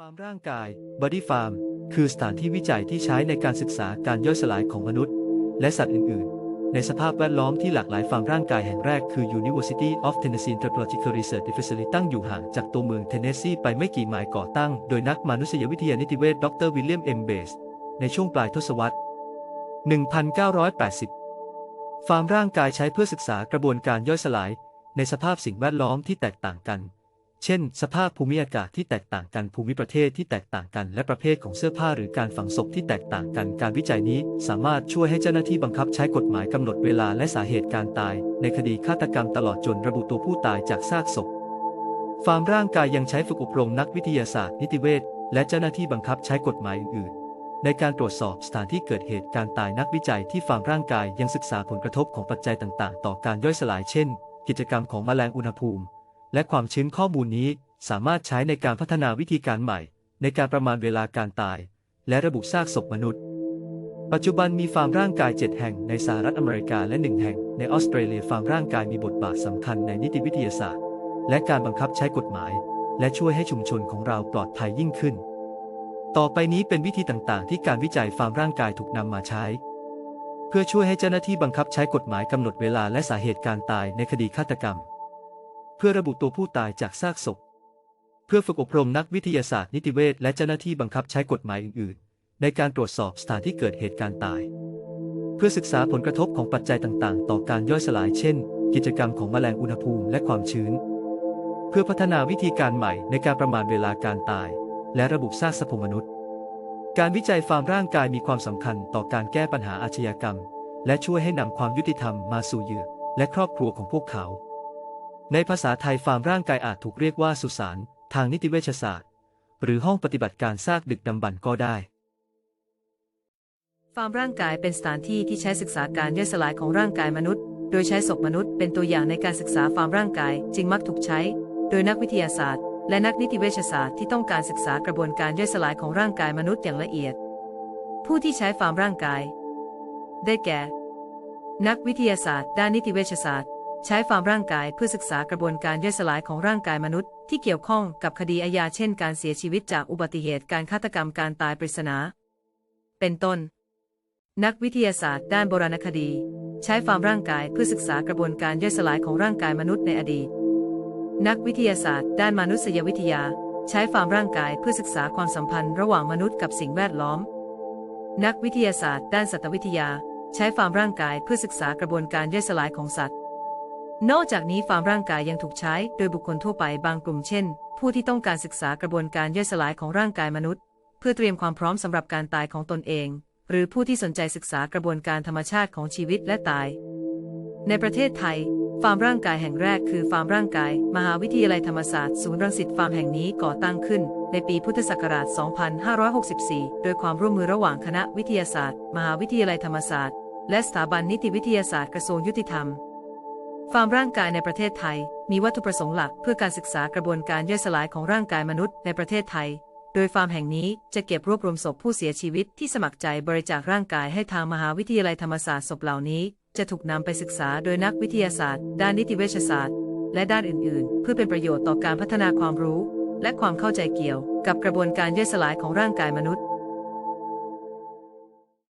ฟาร์มร่างกาย Body Farm คือสถานที่วิจัยที่ใช้ในการศึกษาการย่อยสลายของมนุษย์ และสัตว์อื่น ๆ ในสภาพแวดล้อมที่หลากหลายฟาร์มร่างกายแห่งแรกคือ University of Tennessee Anthropological Research Facility ตั้งอยู่ห่างจากตัวเมืองเทนเนสซีไปไม่กี่ไมล์ก่อตั้ง โดยนักมนุษยวิทยานิติเวชดรวิลเลียมเอ็มเบสในช่วงปลายทศวรรษ 1980 ฟาร์มร่างกายใช้เพื่อศึกษากระบวนการย่อยสลาย ในสภาพสิ่งแวดล้อมที่แตกต่างกัน เช่น สภาพภูมิอากาศที่แตกต่างกันภูมิประเทศที่แตกต่างกัน และประเภทของเสื้อผ้าหรือการฝังศพที่แตกต่างกัน การวิจัยนี้สามารถช่วยให้เจ้าหน้าที่บังคับใช้กฎหมายกำหนดเวลาและสาเหตุการตาย ในคดีฆาตกรรมตลอดจนระบุตัวผู้ตายจากซากศพ ฟาร์มร่างกายยังใช้ฝึกอบรมนักวิทยาศาสตร์ นิติเวชและเจ้าหน้าที่บังคับใช้กฎหมายอื่นๆในการตรวจสอบสถานที่เกิดเหตุการตายนักวิจัยที่ฟาร์มร่างกายยังศึกษาผลกระทบของปัจจัยต่าง ๆ ต่อการย่อยสลายเช่น กิจกรรมของแมลงอุณหภูมิ และความชื้นข้อมูลนี้สามารถใช้ในการพัฒนาวิธีการใหม่ ในการประมาณเวลาการตาย และระบุซากศพมนุษย์ ปัจจุบันมีฟาร์มร่างกาย 7 แห่งในสหรัฐอเมริกาและ 1 แห่งในออสเตรเลียฟาร์มร่างกายมีบทบาทสำคัญในนิติวิทยาศาสตร์ และการบังคับใช้กฎหมาย และช่วยให้ชุมชนของเราปลอดภัยยิ่งขึ้น ต่อไปนี้เป็นวิธีต่างๆ ที่การวิจัยฟาร์มร่างกายถูกนำมาใช้ เพื่อช่วยให้เจ้าหน้าที่บังคับใช้กฎหมายกำหนดเวลาและสาเหตุการตายในคดีฆาตกรรม เพื่อระบุตัวผู้ตายจากซากศพ เพื่อฝึกอบรมนักวิทยาศาสตร์นิติเวชและเจ้าหน้าที่บังคับใช้กฎหมายอื่น ๆ ในการตรวจสอบสถานที่เกิดเหตุการณ์ตาย เพื่อศึกษาผลกระทบของปัจจัยต่าง ๆ ต่อการย่อยสลายเช่น กิจกรรมของแมลงอุณหภูมิและความชื้น เพื่อพัฒนาวิธีการใหม่ในการประมาณเวลาการตาย และระบุซากศพมนุษย์การวิจัยฟาร์มร่างกายมีความสำคัญต่อการแก้ปัญหาอาชญากรรม และช่วยให้นำความยุติธรรมมาสู่เหยื่อและครอบครัวของพวกเขา ในภาษาไทยฟาร์มร่างกายอาจถูกเรียกว่าสุสานทางนิติเวชศาสตร์ หรือห้องปฏิบัติการซากดึกดำบรรพ์ก็ได้ ฟาร์มร่างกายเป็นสถานที่ที่ใช้ศึกษาการย่อยสลายของร่างกายมนุษย์ โดยใช้ศพมนุษย์เป็นตัวอย่างในการศึกษาฟาร์มร่างกาย จึงมักถูกใช้ โดยนักวิทยาศาสตร์ และนักนิติเวชศาสตร์ที่ต้องการศึกษากระบวนการย่อยสลายของร่างกายมนุษย์อย่างละเอียด ผู้ที่ใช้ฟาร์มร่างกาย ได้แก่ นักวิทยาศาสตร์ ด้านนิติเวชศาสตร์ ใช้ฟาร์มร่างกายเพื่อศึกษากระบวนการย่อยสลายของร่างกายมนุษย์ ที่เกี่ยวข้องกับคดีอาญาเช่น การเสียชีวิตจากอุบัติเหตุการฆาตกรรมการตายปริศนา เป็นต้น นักวิทยาศาสตร์ด้านโบราณคดี ใช้ฟาร์มร่างกายเพื่อศึกษากระบวนการย่อยสลายของร่างกายมนุษย์ในอดีต นักวิทยาศาสตร์ ด้านมนุษยวิทยา ใช้ฟาร์มร่างกายเพื่อศึกษาความสัมพันธ์ระหว่างมนุษย์กับสิ่งแวดล้อม นักวิทยาศาสตร์ ด้านสัตววิทยา ใช้ฟาร์มร่างกายเพื่อศึกษากระบวนการย่อยสลายของสัตว์ นอกจากนี้ฟาร์มร่างกายยังถูกใช้โดยบุคคลทั่วไปบางกลุ่มเช่น ผู้ที่ต้องการศึกษากระบวนการย่อยสลายของร่างกายมนุษย์ เพื่อเตรียมความพร้อมสำหรับการตายของตนเอง หรือผู้ที่สนใจศึกษากระบวนการธรรมชาติของชีวิตและตาย ในประเทศไทย ฟาร์มร่างกายแห่งแรกคือฟาร์มร่างกาย มหาวิทยาลัยธรรมศาสตร์ศูนย์รังสิตฟาร์มแห่งนี้ก่อตั้งขึ้น ในปีพุทธศักราช 2564 โดยความร่วมมือระหว่างคณะวิทยาศาสตร์ มหาวิทยาลัยธรรมศาสตร์ และสถาบันนิติวิทยาศาสตร์กระทรวงยุติธรรม ฟาร์มร่างกายในประเทศไทย มีวัตถุประสงค์หลักเพื่อการศึกษากระบวนการย่อยสลายของร่างกายมนุษย์ในประเทศไทย โดยฟาร์มแห่งนี้จะเก็บรวบรวมศพผู้เสียชีวิตที่สมัครใจบริจาคร่างกายให้ทางมหาวิทยาลัยธรรมศาสตร์ศพเหล่านี้ จะถูกนำไปศึกษาโดยนักวิทยาศาสตร์ ด้านนิติเวชศาสตร์ และด้านอื่น ๆ เพื่อเป็นประโยชน์ต่อการพัฒนาความรู้ และความเข้าใจเกี่ยว กับกระบวนการย่อยสลายของร่างกายมนุษย์